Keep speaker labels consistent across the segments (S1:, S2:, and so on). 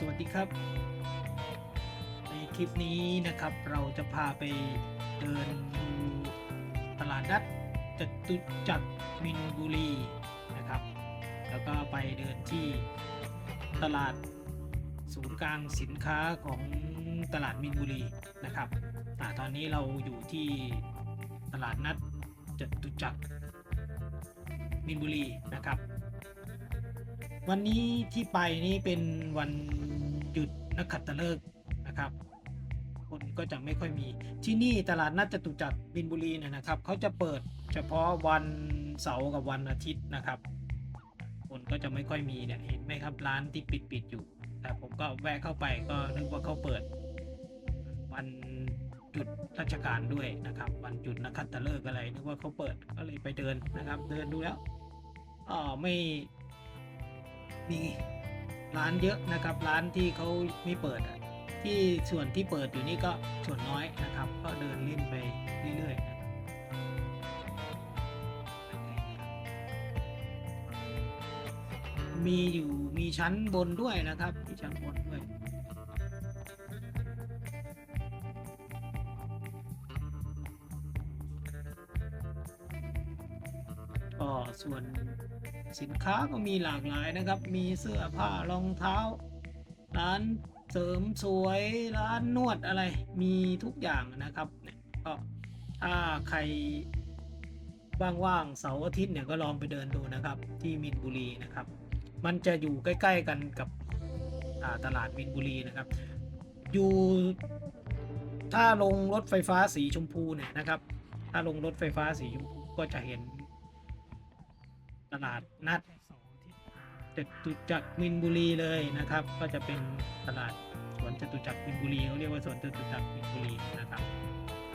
S1: สวัสดีครับ ในคลิปนี้นะครับเราจะพาไปเดินดูตลาดนัดจตุจักรมินบุรีนะครับ แล้วก็ไปเดินที่ตลาดศูนย์กลางสินค้าของตลาดมินบุรีนะครับอตอนนี้เราอยู่ที่ตลาดนัดจตุจักรมินบุรีนะครับ วันนี้ที่ไปนี่เป็นวันหยุดนักขัตฤกษ์นะครับ คนก็จะไม่ค่อยมีที่นี่ตลาดนัดจตุจักรบินบุรีเนี่ยนะครับเขาจะเปิดเฉพาะวันเสาร์กับวันอาทิตย์นะครับ คนก็จะไม่ค่อยมีเนี่ยเห็นไหมครับร้านที่ปิดปิดอยู่ แต่ผมก็แวะเข้าไปก็นึกว่าเขาเปิด วันหยุดราชการด้วยนะครับ วันหยุดนักขัตฤกษ์อะไรนึกว่าเขาเปิดก็เลยไปเดินนะครับ เดินดูแล้วอ๋อไม่ มีร้านเยอะนะครับ ร้านที่เขาไม่เปิดอะที่ส่วนที่เปิดอยู่นี่ก็ส่วนน้อยนะครับ ก็เดินเล่นไปเรื่อยๆนะมีอยู่มีชั้นบนด้วยนะครับมีชั้นบนด้วยก็ส่วน สินค้าก็มีหลากหลายนะครับ มีเสื้อผ้ารองเท้า ร้านเสริมสวยร้านนวดอะไรมีทุกอย่างนะครับเนี่ยก็ถ้าใครว่างๆเสาร์อาทิตย์เนี่ยก็ลองไปเดินดูนะครับ ที่มินบุรีนะครับ มันจะอยู่ใกล้ ๆกันกับตลาดมินบุรีนะครับ อยู่ถ้าลงรถไฟฟ้าสีชมพูเนี่ยนะครับ ถ้าลงรถไฟฟ้าสีชมพูก็จะเห็น ตลาดนัดจตุจักรมินบุรีเลยนะครับ ก็จะเป็นตลาดสวนจตุจักรมินบุรีเขาเรียกว่าสวนจตุจักรมินบุรีนะครับ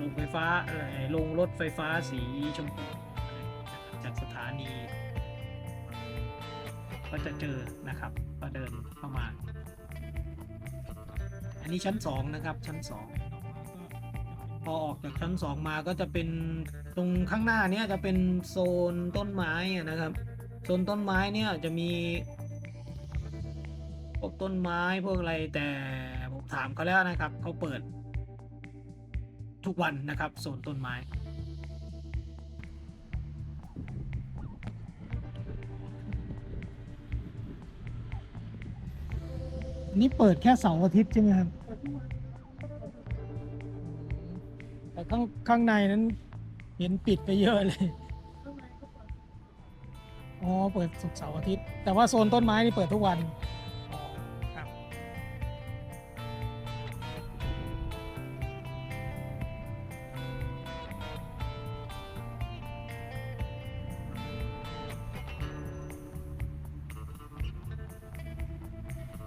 S1: ลงไฟฟ้าลงรถไฟฟ้าสีชมพูจากสถานี ก็จะเจอนะครับ ก็เดินเข้ามา อันนี้ชั้นสองนะครับชั้นส องพอออกจากชั้นสองมาก็จะเป็นตรงข้างหน้าเนี้ยจะเป็นโซนต้นไม้นะครับ โซนต้นไม้เนี่ยจะมีพวกต้นไม้พวกอะไรแต่ผมถามเขาแล้วนะครับเขาเปิด ทุกวันนะครับโซนต้นไม้
S2: นี่เปิดแค่เสาร์อาทิตย์ใช่ไหมครับ ข้างข้างในนั้น เห็นปิดไปเยอะเลย อ๋อ เปิดศุกร์เสาร์อาทิตย์ แต่ว่าโซนต้นไม้นี่เปิดทุกวันอ๋อครับ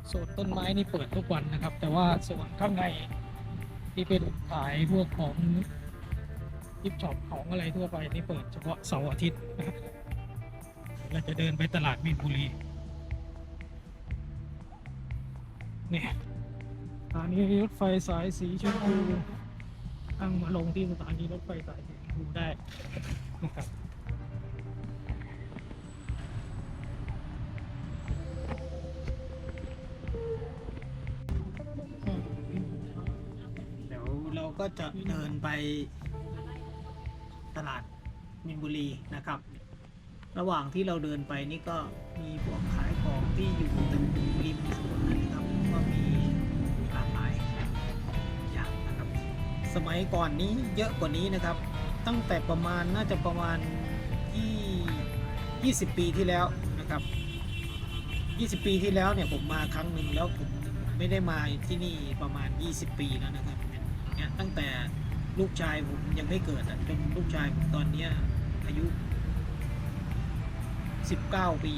S2: โซนต้นไม้นี่เปิดทุกวันนะครับ แต่ว่าส่วนข้างใน ที่เป็นขายพวกของทิปช็อปของอะไรทั่วไปนี่เปิดเฉพาะเสาร์อาทิตย์นะครับเราจะเดินไปตลาดมีนบุรีเนี่ยสถานีรถไฟสายสีชมพูตั้งมาลงที่สถานีรถไฟสายสีชมพูได้นะครับ
S1: ก็จะเดินไปตลาดมินบุรีนะครับ ระหว่างที่เราเดินไปนี่ก็มีพวกขายของที่อยู่ตรงริมสวนนะครับก็มีหลากหลายอย่างนะครับ สมัยก่อนนี้เยอะกว่านี้นะครับ ตั้งแต่ประมาณน่าจะประมาณที่20 ปีที่แล้วนะครับ 20 ปีที่แล้วเนี่ยผมมาครั้งหนึ่งแล้วผมไม่ได้มาที่นี่ประมาณ 20 ปีแล้วนะครับ เนี่ยตั้งแต่ลูกชายผมยังไม่เกิดจนลูกชายผมตอนเนี้ยอายุ 19 ปี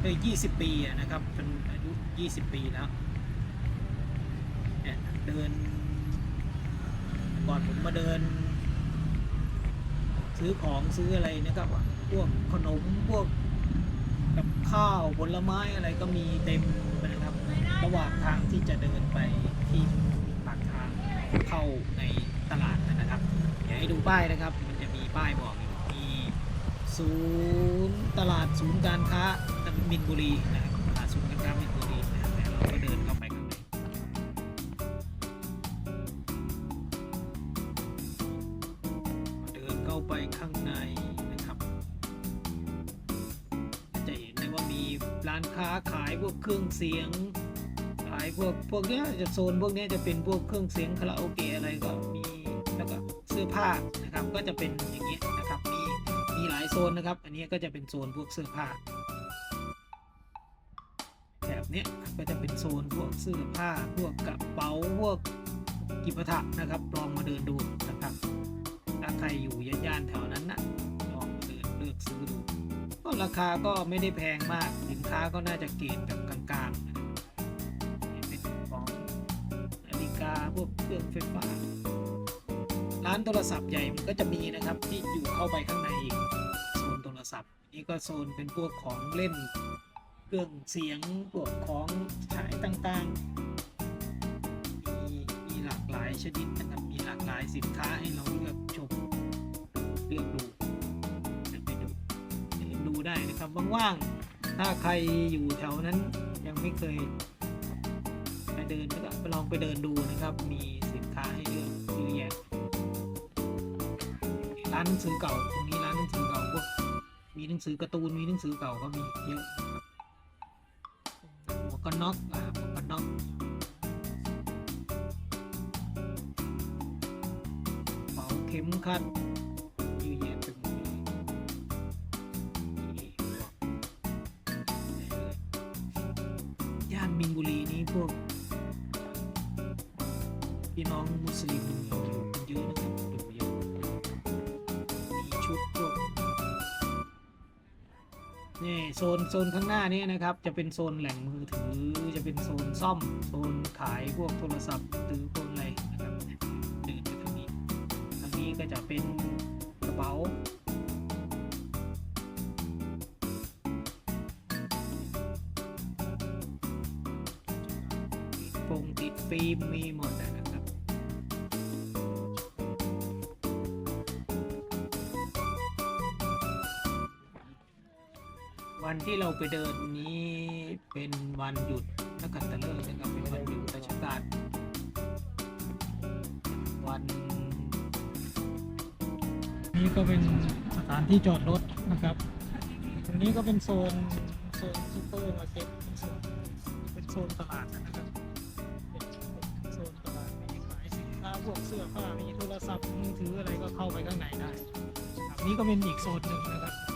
S1: เอ้ย20 ปีนะครับจนอายุ 20 ปีแล้วเนี่ยเดิน ก่อนผมมาเดิน ซื้อของซื้ออะไรนะครับพวกขนมพวกกับข้าวผลไม้อะไรก็มีเต็มนะครับ ระหว่างทางที่จะเดินไปที่ เข้าในตลาดนะครับอยากให้ดูป้ายนะครับ มันจะมีป้ายบอกอยู่มีศูนย์ตลาดศูนย์การค้ามินบุรีนะครับตลาดศูนย์การค้ามินบุรีแล้วเราก็เดินเข้าไปข้างในเดินเข้าไปข้างในนะครับจะเห็นได้ว่ามีร้านค้าขายพวกเครื่องเสียง พวกพวกเนี้ยจะโซนพวกเนี้ยจะเป็นพวกเครื่องเสียงคาราโอเกะอะไรก็มีแล้วก็เสื้อผ้านะครับก็จะเป็นอย่างเงี้ยนะครับมีมีหลายโซนนะครับ อันนี้ก็จะเป็นโซนพวกเสื้อผ้าแบบเนี้ยก็จะเป็นโซนพวกเสื้อผ้าพวกกระเป๋าพวกกิปะถะนะครับลองมาเดินดูนะครับถ้าใครอยู่ย่านๆแถวนั้นนะลองมาเดินเลือกซื้อดูก็ราคาก็ไม่ได้แพงมากสินค้าก็น่าจะเกรดแบบ พวกเครื่องไฟฟ้า ร้านโทรศัพท์ใหญ่มันก็จะมีนะครับที่อยู่เข้าไปข้างในอีกโซนโทรศัพท์ นี่ก็โซนเป็นพวกของเล่น เครื่องเสียงพวกของฉายต่างๆ มีมีหลากหลายชนิดนะครับมีหลากหลายสินค้าให้เราเลือกชมเลือกดูไปดูดูได้นะครับว่างๆถ้าใครอยู่แถวนั้นยังไม่เคย เดินก็ไปลองไปเดินดูนะครับ มีสินค้าให้เลือกเยอะแยะร้านหนังสือเก่าตรงนี้ร้านหนังสือเก่าพวกมีหนังสือการ์ตูนมีหนังสือเก่าก็มีเยอะครับหมวกกันน็อกอ่าหมวกกันน็อกเป๋าเข็มขัดเยอะแยะไปหมดเลยนี่ได้เลยย่านมินบุรีนี้พวก พี่น้องมุสลิมอยู่กันเยอะนะครับอยู่เยอะมีชุดพวกนี่โซนโซนข้างหน้านี้นะครับ จะเป็นโซนแหล่งมือถือ จะเป็นโซนซ่อม โซนขายพวกโทรศัพท์หรือพวกอะไรนะครับเดินไปทางนี้ทางนี้ก็จะเป็นกระเป๋าติดฟงติดฟิล์มมีหมด ที่เราไปเดินนี้เป็นวันหยุดนักขัตฤกษ์นะครับเป็นวันหยุดราชการวัน
S2: นี่ก็เป็นสถานที่จอดรถนะครับ ตรงนี้ก็เป็นโซนโซนซูเปอร์มาร์เก็ตเป็นโซนตลาดนะครับเป็นโซนตลาดมีขายสินค้าพวกเสื้อผ้ามีโทรศัพท์มือถืออะไรก็เข้าไปข้างในได้นี่ก็เป็นอีกโซนหนึ่งนะครับ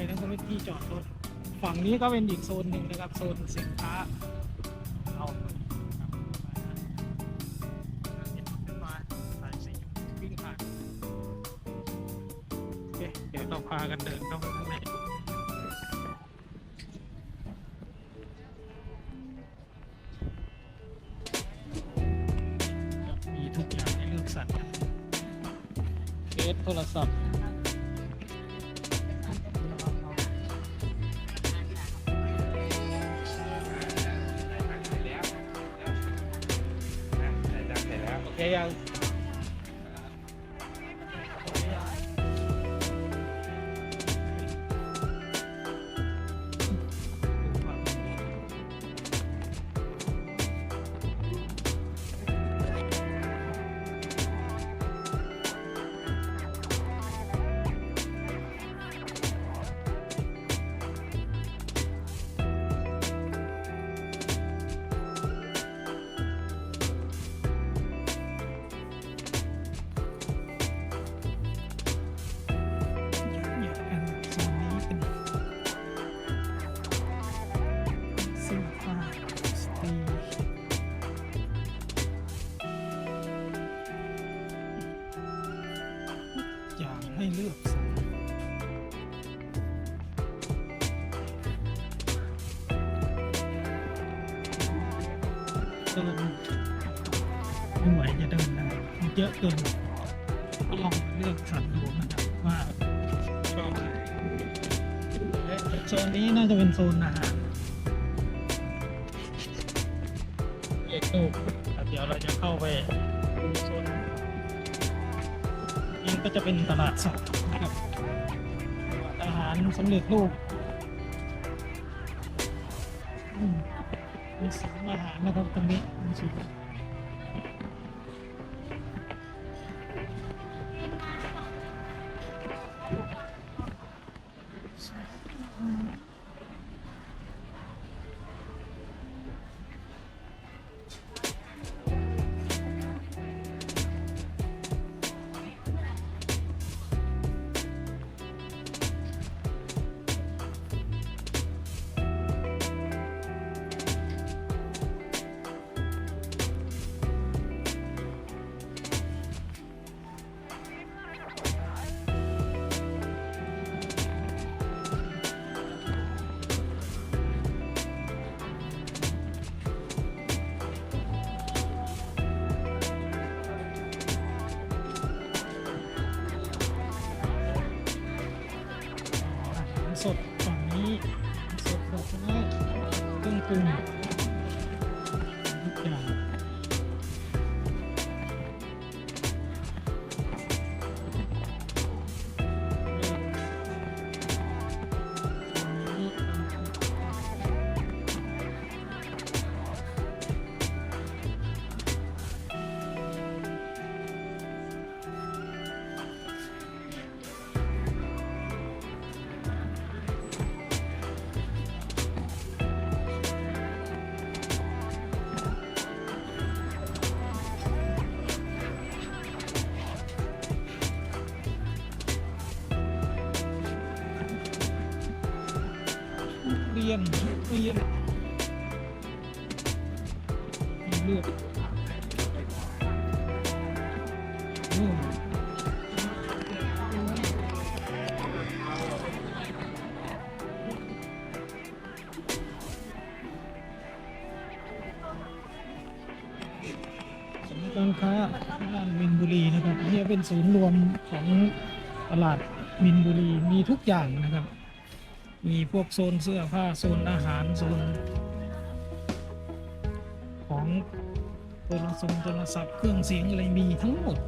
S2: ข้างในนั้นก็เป็นที่จอดรถ ฝั่งนี้ก็เป็นอีกโซนหนึ่งนะครับ โซนสินค้าเอาครับเห็นรถไฟฟ้าสายสีวิ่งผ่านโอเคเดี๋ยวเราพากันเดินเข้าไปข้างใน โอ ให้เลือกสรรเดินไม่ไหวจะเดินได้มันเยอะเกินก็ลองเลือกสรรดูนะครับว่าชอบอะไรโซนนี้น่าจะเป็นโซนอาหารเอกนูเดี๋ยวเราจะเข้าไปดูโซน นี้ก็จะเป็นตลาดสดนะครับอาหารสำเร็จรูปอืมมีสินอาหารนะครับตรงนี้มีสินกุ้ นเรียนมีเลือกอืมศูนย์การค้าย่านมินบุรีนะครับ เนี่ยเป็นศูนย์รวมของตลาดมินบุรีมีทุกอย่างนะครับ มีพวกโซนเสื้อผ้าโซนอาหารโซนของโทรศัพท์โทรศัพท์เครื่องเสียงอะไรมีทั้งหมด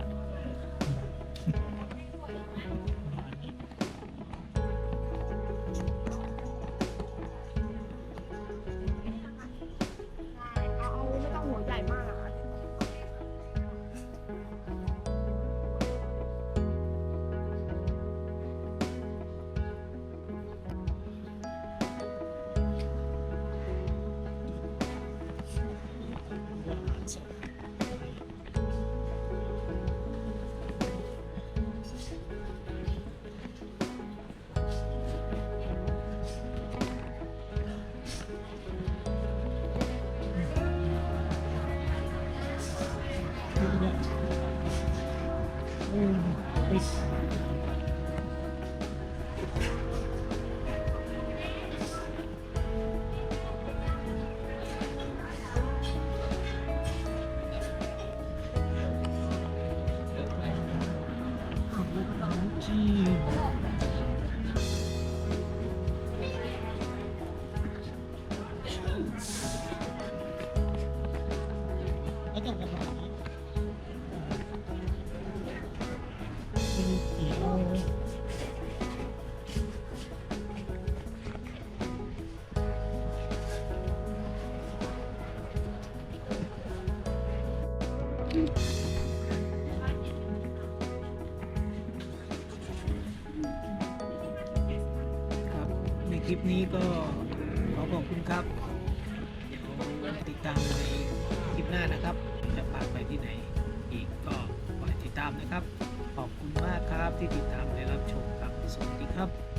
S1: ครับ ในคลิปนี้ก็ขอขอบคุณครับเดี๋ยวติดตามในคลิปหน้านะครับ จะพาไปที่ไหนอีกก็คอยติดตามนะครับ ขอบคุณมากครับที่ติดตามและรับชมครับสวัสดีครับ